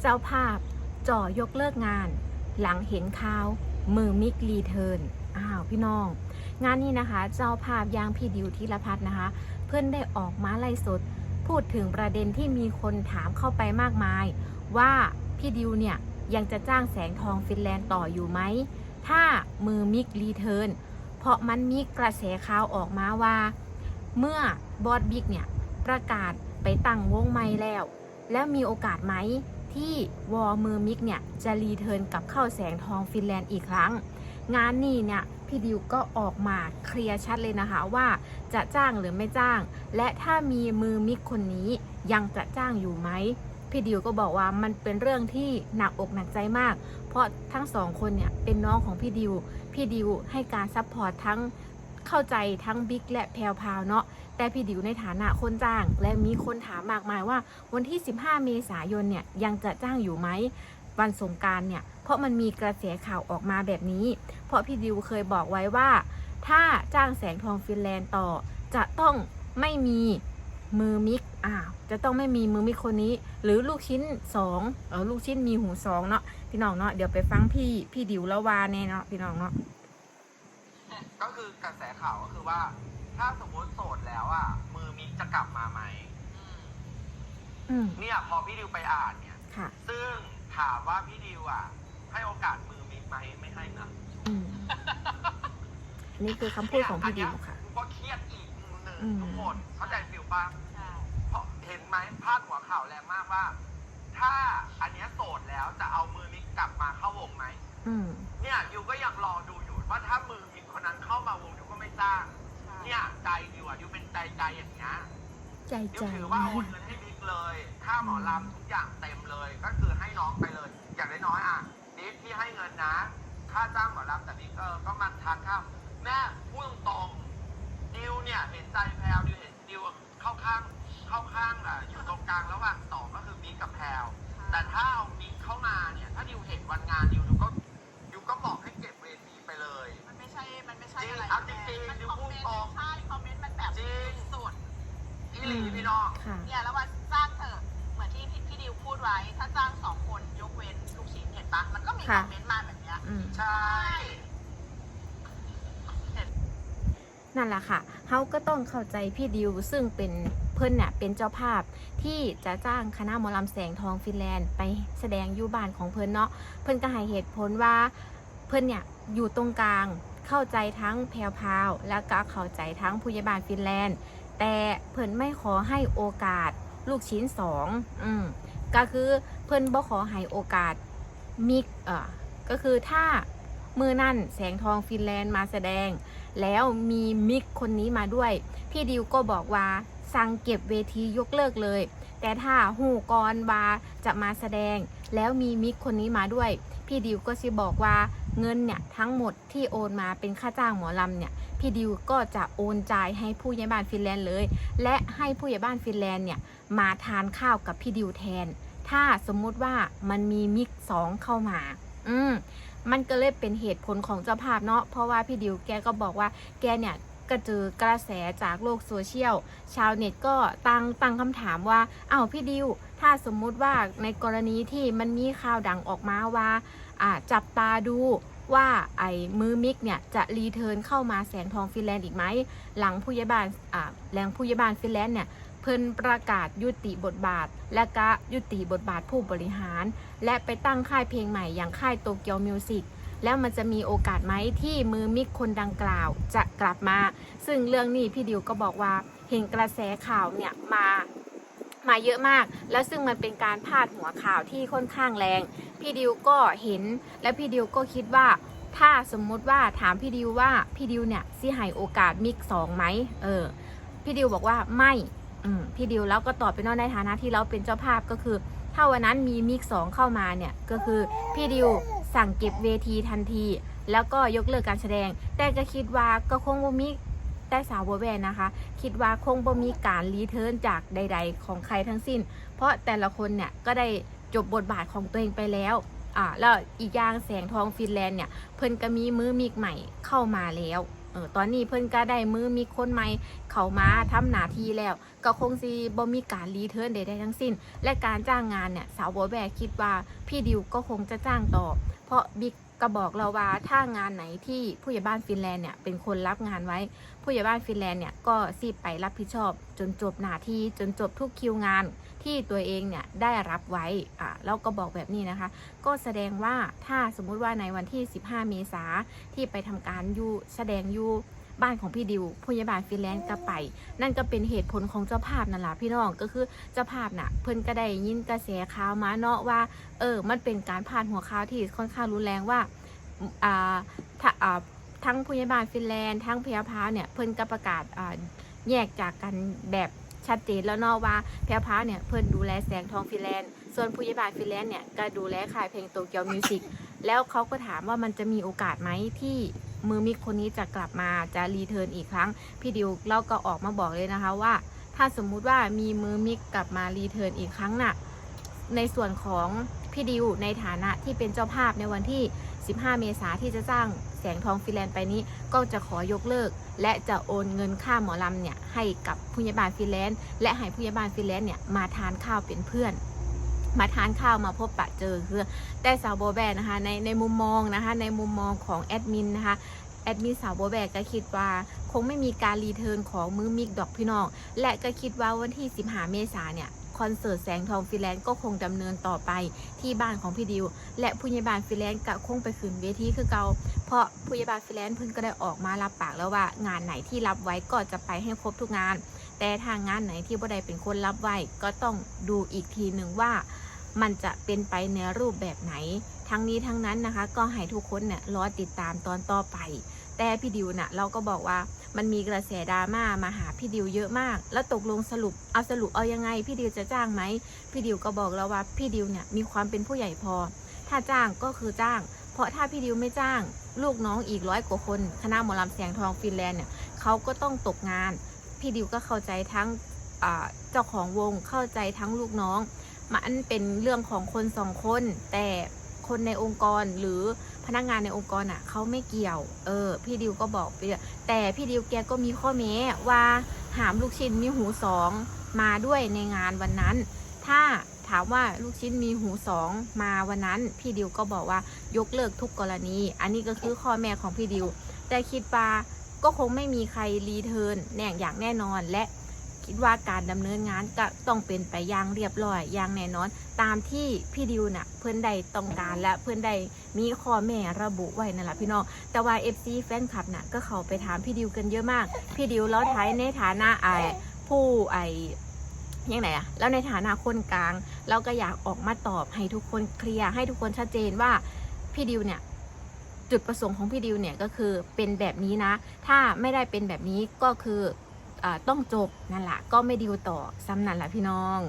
เจ้าภาพจ่อยกเลิกงาน หลังเห็นข่าวมือมิกรีเทิร์นอ้าวพี่น้อง งานนี้นะคะ เจ้าภาพยางพี่ดิวธีรพัฒน์นะคะ เพื่อนได้ออกมาไล่สด พูดถึงประเด็นที่มีคนถามเข้าไปมากมาย ว่าพี่ดิวเนี่ยยังจะจ้างแสงทองฟินแลนด์ต่ออยู่ไหม ถ้ามือมิกรีเทิร์นเพราะมันมีกระแสข่าวออกมาว่า เมื่อบอสบิ๊กเนี่ยประกาศไปตั้งวงใหม่แล้ว แล้วมีโอกาสไหม ที่วอมือมิกเนี่ยจะรีเทิร์นกลับเข้าแสงทองฟินแลนด์อีกครั้ง งานนี้เนี่ยพี่ดิวก็ออกมาเคลียร์ชัดเลยนะคะว่าจะจ้างหรือไม่จ้าง และถ้ามีมือมิกคนนี้ยังจะจ้างอยู่ไหมพี่ดิวก็บอกว่ามันเป็นเรื่องที่หนักอกหนักใจมาก เพราะทั้งสองคนเนี่ยเป็นน้องของพี่ดิว พี่ดิวให้การซัพพอร์ตทั้ง เข้าใจทั้งบิ๊กและแพรวพาวเนาะแต่พี่ดิวในฐานะคนจ้าง และมีคนถามมากมายว่า วันที่ 15 เมษายนเนี่ยยังจะจ้างอยู่ไหมวันสงการเนี่ย เพราะมันมีกระแสข่าวออกมาแบบนี้ เพราะพี่ดิวเคยบอกไว้ว่า ถ้าจ้างแสงทองฟินแลนด์ต่อ จะต้องไม่มีมือมิกอ้าจะต้องไม่มีมือมิกคนนี้ หรือลูกชิ้นสองเออลูกชิ้นมีหูสองเนาะพี่น้องเนาะเดี๋ยวไปฟังพี่พี่ดิวล้ววาแน่เนาะพี่น้องเนาะ ก็คือกระแสข่าวก็คือว่า ถ้าสมมติโสดแล้วอะมือมิกจะกลับมาไหมอืมเนี่ยพอพี่ดิวไปอ่านเนี่ย ค่ะ ซึ่งถามว่าพี่ดิวอะ ให้โอกาสมือมิกไหมไม่ให้นะอืมอันนี่คือคำพูดของพี่ดิวค่ะก็เครียดอีกมุมหนึ่งอืม ทุกคนเข้าใจฟิลป่ะเพราะเห็นไหมพาดหัวข่าวแรงมากว่า ถ้าอันเนี้ยโสดแล้วจะเอามือมิกกลับมาเข้าวงไหม อืม เนี่ยยูก็ยังรอดูอยู่ว่าถ้ามือ งยูก็ไม่จ้าง เนี่ยใจดิวอะยูเป็นใจใจอย่างเงี้ยใจยูใจถือว่าโอนเงินให้บิ๊กเลยค่าหมอลำทุกอย่างเต็มเลย ก็คือให้น้องไปเลย อย่างน้อยๆอะบิ๊กที่ให้เงินนะ ค่าจ้างหมอลำแต่บิ๊กเออก็มาทานข้าวแม่พูดตรงๆดิวเนี่ยเห็นใจแพลวดิวเห็นดิวเข้าข้างเข้าข้างอะอยู่ตรงกลางระหว่างสองก็คือบิ๊กกับแพลวแต่ถ้าเอาบิ๊กเข้ามาเนี่ย ถ้าดิวเห็นวันงานดิวดิวก็ นั่นแหละค่ะเขาก็ต้องเข้าใจพี่ดิวซึ่งเป็นเพื่อนเนี่ยเป็นเจ้าภาพที่จะจ้างคณะมอลำแสงทองฟินแลนด์ไปแสดงยูบ้านของเพื่อนเนาะเพื่อนก็ให้เหตุผลว่าเพื่อนเนี่ยอยู่ตรงกลางเข้าใจทั้งแพรวพาวแล้วก็เข้าใจทั้งผู้ใหญ่บ้านฟินแลนด์ แต่เพื่อนไม่ขอให้โอกาสลูกชิ้นสองอืมก็คือเพื่อนบ่ขอให้โอกาสมิกเอ่อก็คือถ้า มือนั่นแสงทองฟินแลนด์มาแสดง แล้วมีมิกคนนี้มาด้วย พี่ดิวก็บอกว่าสั่งเก็บเวทียกเลิกเลย แต่ถ้าหูกรบาจะมาแสดง แล้วมีมิกคนนี้มาด้วย พี่ดิวก็สิบอกว่าเงินเนี่ยทั้งหมดที่โอนมาเป็นค่าจ้างหมอลำเนี่ยพี่ดิวก็จะโอนจ่ายให้ผู้ใหญ่บ้านฟินแลนด์เลย และให้ผู้ใหญ่บ้านฟินแลนด์เนี่ยมาทานข้าวกับพี่ดิวแทน ถ้าสมมุติว่ามันมีมิกสองเข้ามา อืม มันก็เลยเป็นเหตุผลของเจ้าภาพเนาะเพราะว่าพี่ดิวแกก็บอกว่าแกเนี่ยก็เจอกระแสจากโลกโซเชียล ชาวเน็ตก็ตั้งตั้งคำถามว่าอ้าวพี่ดิว ถ้าสมมุติว่าในกรณีที่มันมีข่าวดังออกมาว่าาจับตาดูว่าไอ้มือมิกเนี่ยจะรีเทิร์นเข้ามาแสงทองฟินแลนด์อีกไหม หลังผู้ใหญ่บ้านอ่าแหล่งผู้ใหญ่บ้านฟินแลนด์เนี่ย เพิ่นประกาศยุติบทบาท และก็ยุติบทบาทผู้บริหาร และไปตั้งค่ายเพลงใหม่อย่างค่ายโตเกียวมิวสิกแล้วมันจะมีโอกาสไหมที่มือมิกคนดังกล่าวจะกลับมา ซึ่งเรื่องนี้พี่ดิวก็บอกว่าเห็นกระแสข่าวเนี่ยมามาเยอะมาก แล้วซึ่งมันเป็นการพาดหัวข่าวที่ค่อนข้างแรง พี่ดิวก็เห็น และพี่ดิวก็คิดว่า ถ้าสมมุติว่าถามพี่ดิวว่าพี่ดิวเนี่ยสิให้โอกาสมิกสองไหมเออ พี่ดิวบอกว่าไม่ พี่ดิวแล้วก็ตอบไปนอกในฐานะที่เราเป็นเจ้าภาพก็คือ ถ้าวันนั้นมีมิกสองเข้ามาเนี่ยก็คือพี่ดิวสั่งเก็บเวทีทันที แล้วก็ยกเลิกการแสดง แต่ก็คิดว่าก็คงบ่มีแต่สาวบัวแวนนะคะ คิดว่าคงบ่มีการรีเทิร์นจากใด ๆ ของใครทั้งสิ้น เพราะแต่ละคนเนี่ยก็ได้จบบทบาทของตัวเองไปแล้วอ่าแล้วอีกอย่างแสงทองฟินแลนด์เนี่ยเพิ่นก็มีมือมิกใหม่เข้ามาแล้ว เออตอนนี้เพิ่นก็ได้มือมีคนใหม่เข้ามาทำหน้าที่แล้ว ก็คงสิบ่มีการรีเทิร์นใดๆทั้งสิ้น และการจ้างงานเนี่ยสาวบัวแบกคิดว่าพี่ดิวก็คงจะจ้างต่อ เพราะบิ๊กก็บอกเราว่าถ้างานไหนที่ผู้ใหญ่บ้านฟินแลนด์เนี่ยเป็นคนรับงานไว้ ผู้ใหญ่บ้านฟินแลนด์เนี่ยก็ซีบไปรับผิดชอบ จนจบหน้าที่จนจบทุกคิวงาน ที่ตัวเองเนี่ยได้รับไว้อ่าแล้วก็บอกแบบนี้นะคะ ก็แสดงว่าถ้าสมมุติว่าในวันที่ 15 เมษาที่ไปทำการอยูแสดงอยูบ้านของพี่ดิวผู้ใหญ่บ้านฟินแลนด์ก็ไป นั่นก็เป็นเหตุผลของเจ้าภาพนั่นแหละพี่น้องก็คือเจ้าภาพน่ะ เพิ่นก็ได้ยินกระแสข่าวมาเนาะว่า เออ มันเป็นการผ่านหัวข่าวที่ค่อนข้างรุนแรงว่าอ่าถ้าอ่าทั้งผู้ใหญ่บ้านฟินแลนด์ทั้งพยาพาเนี่ยเพิ่นก็ประกาศอ่าแยกจากกันแบบ ชัดเจนแล้วเนาะว่าพยาพาเนี่ยเพิ่นดูแลแสงทองฟิแลนด์ส่วนผู้ใหญ่บ้านฟิแลนด์เนี่ยก็ดูแลค่ายเพลงโตเกียวมิวสิกแล้วเขาก็ถามว่ามันจะมีโอกาสไหมที่มือมิกคนนี้จะกลับมาจะรีเทิร์นอีกครั้ง พี่ดิวเราก็ออกมาบอกเลยนะคะว่า ถ้าสมมุติว่ามีมือมิกกลับมารีเทิร์นอีกครั้งน่ะในส่วนของพี่ดิวในฐานะที่เป็นเจ้าภาพในวันที่ 15 เมษาที่จะจ้างแสงทองฟิแลนด์ไปนี้ก็จะขอยกเลิก และจะโอนเงินค่าหมอลำเนี่ยให้กับผู้ใหญ่บ้านฟินแลนด์และให้ผู้ใหญ่บ้านฟินแลนด์เนี่ยมาทานข้าวเป็นเพื่อน มาทานข้าวมาพบปะเจอคือแต่สาวโบแบนะคะในในมุมมองนะคะในมุมมองของแอดมินนะคะแอดมินสาวโบแบกก็คิดว่าคงไม่มีการรีเทิร์นของมือมิกดอกพี่น้อง และก็คิดว่าวันที่ 15 เมษาเนี่ย คอนเสิร์ตแสงทองฟิแลนด์ก็คงดำเนินต่อไปที่บ้านของพี่ดิว และผู้ใหญ่บ้านฟิแลนด์ก็คงไปขึ้นเวทีคือเกาเพราะผู้ใหญ่บ้านฟิแลนด์เพิ่นก็ได้ออกมารับปากแล้วว่างานไหนที่รับไว้ก็จะไปให้ครบทุกงาน แต่ทางงานไหนที่บ่ได้เป็นคนรับไว้ก็ต้องดูอีกทีหนึ่งว่ามันจะเป็นไปในรูปแบบไหน ทั้งนี้ทั้งนั้นนะคะ ก็ให้ทุกคนเนี่ยรอติดตามตอนต่อไป แต่พี่ดิวน่ะเราก็บอกว่า มันมีกระแสดราม่ามาหาพี่ดิวเยอะมาก แล้วตกลงสรุปเอาสรุปเอายังไง พี่ดิวจะจ้างไหมพี่ดิวก็บอกแล้วว่าพี่ดิวเนี่ยมีความเป็นผู้ใหญ่พอ ถ้าจ้างก็คือจ้าง เพราะถ้าพี่ดิวไม่จ้าง ลูกน้องอีกร้อยกว่าคนคณะหมอลำแสงทองฟินแลนด์เนี่ยเขาก็ต้องตกงาน พี่ดิวก็เข้าใจทั้งเจ้าของวงเข้าใจทั้งลูกน้องมันเป็นเรื่องของคนสองคนแต่ คนในองค์กรหรือพนักงานในองค์กรอะเขาไม่เกี่ยว เออ พี่ดิวก็บอกไปแต่พี่ดิวแกก็มีข้อแม้ว่าหามลูกชิ้นมีหูสองมาด้วยในงานวันนั้น ถ้าถามว่าลูกชิ้นมีหูสองมาวันนั้น พี่ดิวก็บอกว่ายกเลิกทุกกรณี อันนี้ก็คือข้อแม่ของพี่ดิว แต่คิดว่าก็คงไม่มีใครรีเทิร์นแน่อย่างแน่นอนและ คิดว่าการดำเนินงานก็ต้องเป็นไปอย่างเรียบร้อยอย่างแน่นอน ตามที่พี่ดิวน่ะเพื่อนใดต้องการและเพื่อนใดมีข้อแม่ระบุไว้นั่นแหละพี่น้องแต่ว่า FC แฟนคลับน่ะก็เขาไปถามพี่ดิวกันเยอะมาก พี่ดิวแล้วท้ายในฐานะไอผู้ไอยังไงอะแล้วในฐานะคนกลาง เราก็อยากออกมาตอบให้ทุกคนเคลียร์ให้ทุกคนชัดเจนว่าพี่ดิวเนี่ยจุดประสงค์ของพี่ดิวเนี่ยก็คือเป็นแบบนี้นะ ถ้าไม่ได้เป็นแบบนี้ก็คือ ต้องจบนั่นแหละก็ไม่ดีลต่อซ้ำนั่นแหละพี่น้อง